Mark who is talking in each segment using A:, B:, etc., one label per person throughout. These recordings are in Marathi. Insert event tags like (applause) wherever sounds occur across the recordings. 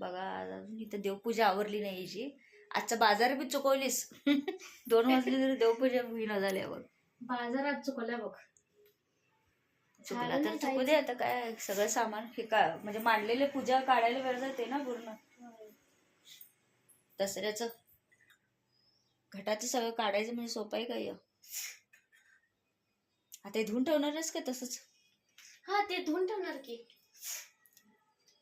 A: बघा अजून इथं देवपूजा आवरली नाही याची. आजचा बाजार बी चुकवलीस. (laughs) दोन वाजले तरी देवपूजा होईना झाल्यावर.
B: बाजारात चुकवल्या बघ.
A: चुकला तर चुकू दे आता काय सगळं सामान हे का म्हणजे मांडलेले पूजा काढायला वेळ जाते ना पूर्ण. दसऱ्याचं. घटाचं सगळं काढायचं म्हणजे सोपं आहे काय आता धुवून ठेवणारच का तसंच?
B: हा ते धुवून ठेवणार की.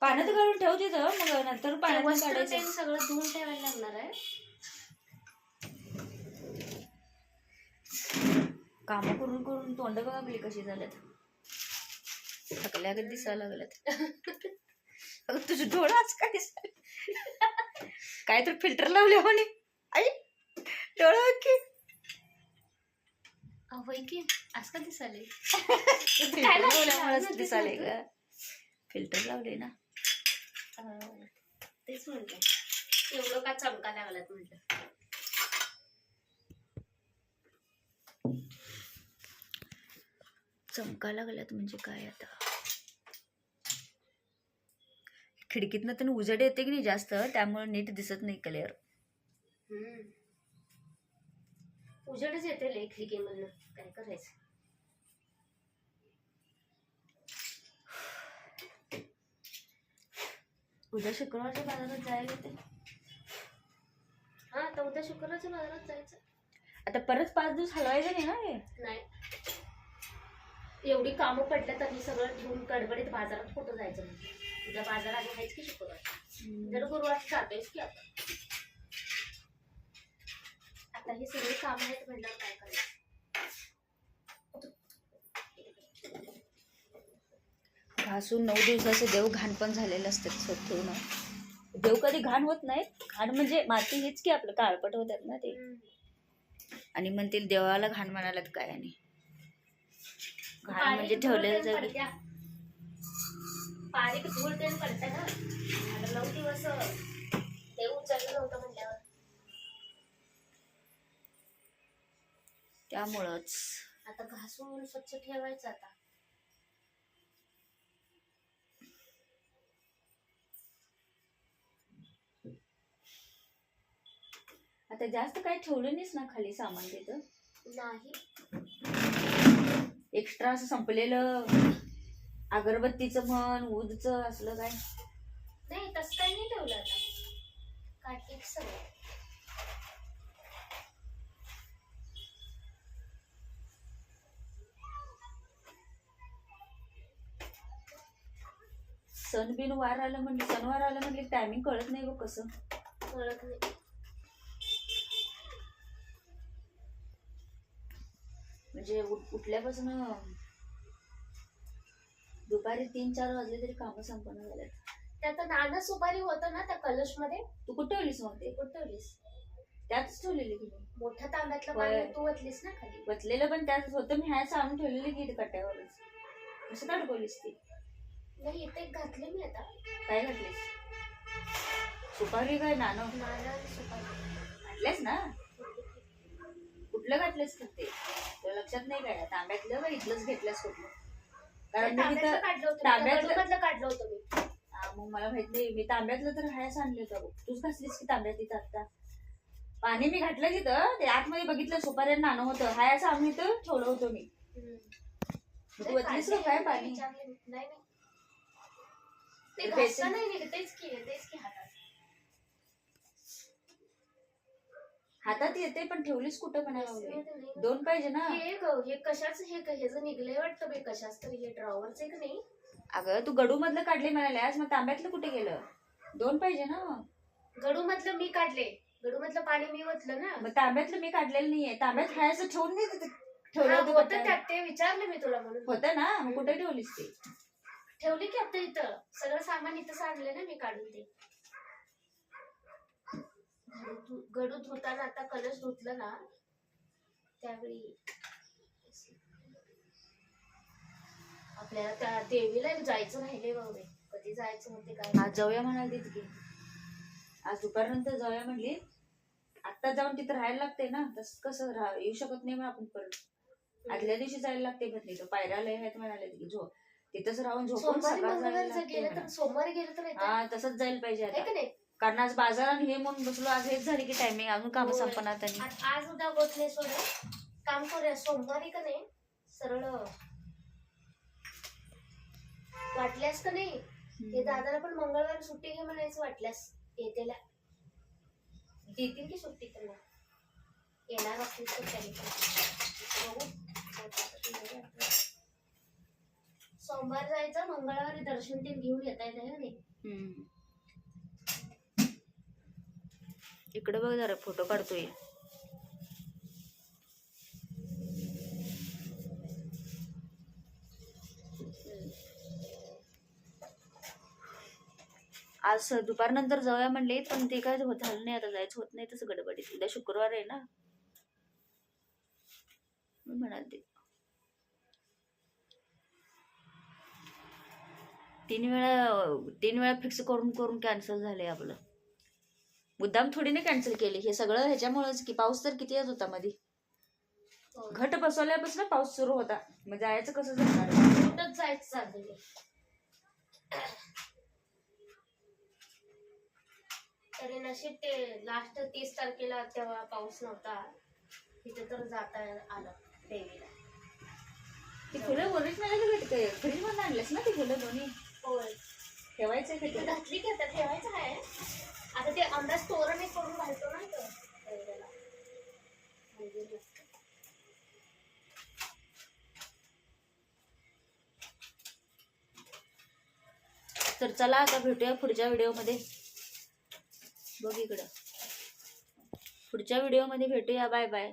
A: पाण्यात घालून ठेवते तर मग नंतर पाण्यात
B: वस्त्र
A: काढायचं.
B: सगळं धुवून ठेवायला लागणार आहे.
A: कामं करून करून तोंड बघा आपली कशी झाल्यात थकल्या कधी दिसायला लागल्यात. अगं तुझं डोळं आज काय दिसायला काय तर फिल्टर लावले म्हणे. आई डोळं बघ की.
B: होय की. आज का दिसाले (laughs)
A: फिल्टर? लावल्यामुळेच दिसाले
B: तेच
A: ग. फिल्टर लावले ना.
B: तेच म्हटलं एवढं का चमका लागलात म्हटलं?
A: चमका लागल्यात म्हणजे काय आता? खिडकीतनं तर उजेड येते की नाही जास्त त्यामुळे नीट दिसत नाही क्लिअर
B: हम्म. उजेडच येते खिडकीमधनं. काय करायचं?
A: उद्या शुक्रवारच्या बाजारात जायला येते.
B: हा आता उद्या शुक्रवारच्या बाजारात जायचं.
A: आता परत पाच दिवस हलवायचं नाही ना हे?
B: नाही. एवढी कामं पडल्या तरी सगळं ठेवून गडबडीत बाजारात कुठं जायचं म्हणजे उद्या बाजार आधी आहेच की शुक्रवार? जर गुरुवार जातोयच की आता? आता ही सगळी कामं आहेत म्हणल्यावर काय करायचं?
A: घासून नऊ दिवसाचे देव घाण पण झालेले असतात स्वतःहून. देव कधी घाण होत नाहीत घाण म्हणजे माती हीच की आपलं काळपट होतात ना ते. आणि म्हणतील देवाला घाण म्हणालात काय आणि? घाण म्हणजे ठेवलेलं
B: धूळ ना. आता नऊ दिवस ते उचललं नव्हतं म्हणल्यावर.
A: त्यामुळंच.
B: आता घासून स्वच्छ ठेवायचं आता.
A: आता जास्त काय ठेवलं नाहीस ना खाली सामान तिथं?
B: नाही.
A: एक्स्ट्रा असं संपलेलं. अगरबत्तीचं म्हण ऊदचं असलं काय?
B: नाही तसं काही नाही ठेवलं आता. सगळं.
A: सण बिन वार आलं म्हणजे सणवार आलं म्हणजे टायमिंग कळत नाही बघ कसं.
B: कळत नाही.
A: म्हणजे उठ- उठल्यापासून दुपारी तीन चार वाजले तरी कामं संपन्न झाल्यात
B: त्यात नाणं सुपारी होतं ना त्या कलशमध्ये
A: तू कुठे ठेवलीस मग ते?
B: कुठं ठेवलीस?
A: त्यातच ठेवलेली की मी.
B: मोठ्या तांब्यातलं
A: होय.
B: पाणी तू ओतलीस ना खाली?
A: बसलेलं पण त्यातच होतं. मी ह्या आणून ठेवलेली की कट्ट्यावरच कसं काढकोलीस ती?
B: नाही इथे एक घातले मी आता.
A: काय घातलीस? सुपारी काय नाणं?
B: आणि सुपारी.
A: घातलेस ना? कुठलं घातलेस ते तुला लक्षात नाही काय तांब्यातलं का इथलंच घेतलंस कुठलं? कारण मी
B: तांब्यातलं
A: तिथं
B: काढलं होतं
A: तांब्यातलं-
B: तांब्यातलं काढलं होतं मी.
A: हा, मग मला माहीत नाही. मी तांब्यातलं तर हायच आणलं होतं बघ. तूच घातलीस की तांब्यात तिथं आता पाणी मी घातलं तिथं ते आतमध्ये बघितलं आणि नाणं होतं. हाय असं आम्ही इथं ठेवलं होतं मी.
B: हम्म.
A: तू वतलीस का काय पाणी.
B: विचारले नाही. नाही नाही. ते
A: ते
B: नाही तेच की तेच की हातात.
A: हातात येते पण ठेवलीस कुठं म्हणायला. दोन पाहिजे ना.
B: हे ग हे कशाच हे क- ह्याचं निघलंय वाटतं बे कशाच तरी हे ड्रॉवरच एक नाही.
A: अगं तू गडू मधलं काढले म्हणाल्यास मग तांब्यातलं कुठे गेलं? दोन पाहिजे ना.
B: गडू मधलं मी काढले. गडू मधलं पाणी मी ओतलं ना.
A: मग तांब्यातलं मी काढलेलं नाहीये. तांब्यात असं ठेवून नाही तिथे. ठेवलं
B: हा,
A: होतं.
B: त्यात ते विचारलं मी तुला म्हणून.
A: होतं ना? मग कुठे ठेवलीस ते?
B: ठेवली की आता इथं. सगळं सामान इथं आणलं ना मी काढून ते. गडू धुताना आता कलश धुतलं ना त्यावेळी आपल्याला त्या देवीला जायचं राहिले बाबा कधी जायचं होते काय
A: आज जाऊया म्हणाली की आज दुपारनंतर जाऊया म्हणली. आत्ता जाऊन तिथं राहायला लागते ना तस कसं राह येऊ शकत नाही मग आपण परत आदल्या दिवशी जायला लागते म्हटली तो पायऱ्या लय आहेत म्हणाले की झो तिथंच राहून झोपून
B: सोमवारी सोमवारी गेलं तर.
A: हा तसंच जायला पाहिजे आता. कारण आज बाजारात हे म्हणून बसलो आज हेच झाली की टायमिंग अजून काम. संपणार त्यांनी.
B: आज उद्या होत नाही सोडा काम करूया. सोमवारी का नाही? सरळ. वाटल्यास का नाही? हे दादाला पण मंगळवारी सुट्टी घे म्हणायचं वाटल्यास. येतेला. देतील की सुट्टी त्यांना? येणार असतील तर त्यांनी पण. बघू. सोमवार जायचं मंगळवारी दर्शन ते घेऊन येता येत नाही?
A: इकडं बघ जरा फोटो काढतोय. आज स- दुपारनंतर जाऊया म्हणले पण ते काय होत झालं नाही आता जायचं होत नाही तसं गडबडीत. उद्या शुक्रवार आहे ना. म्हणाल ते तीन वेळा तीन वेळा फिक्स करून करून कॅन्सल झाले आपलं. मुद्दाम थोडी ना कॅन्सल केली. हे सगळं ह्याच्यामुळेच की पाऊस तर किती येत होता मध्ये
B: हो.
A: घट बसवल्यापासून पाऊस सुरू होता. मग जायचं कसं जाणार?
B: कुठंच जायचं चाललेलं तरी नशीब ते लास्ट तीस तारखेला तेव्हा पाऊस नव्हता. तिथे तर जाता आलं देवीला.
A: ती फुलं ओरिजिनल भेटते. फ्रीजमध्ये आणलेस ना ती फुलं दोन्ही?
B: होय.
A: ठेवायचं?
B: घातली की ठेवायचं आहे. आता ते अंदाज तोरण एक करून घालतो ना
A: तर चला आता भेटूया पुढच्या व्हिडिओमध्ये. बघ इकडं. पुढच्या व्हिडिओमध्ये भेटूया. Bye bye.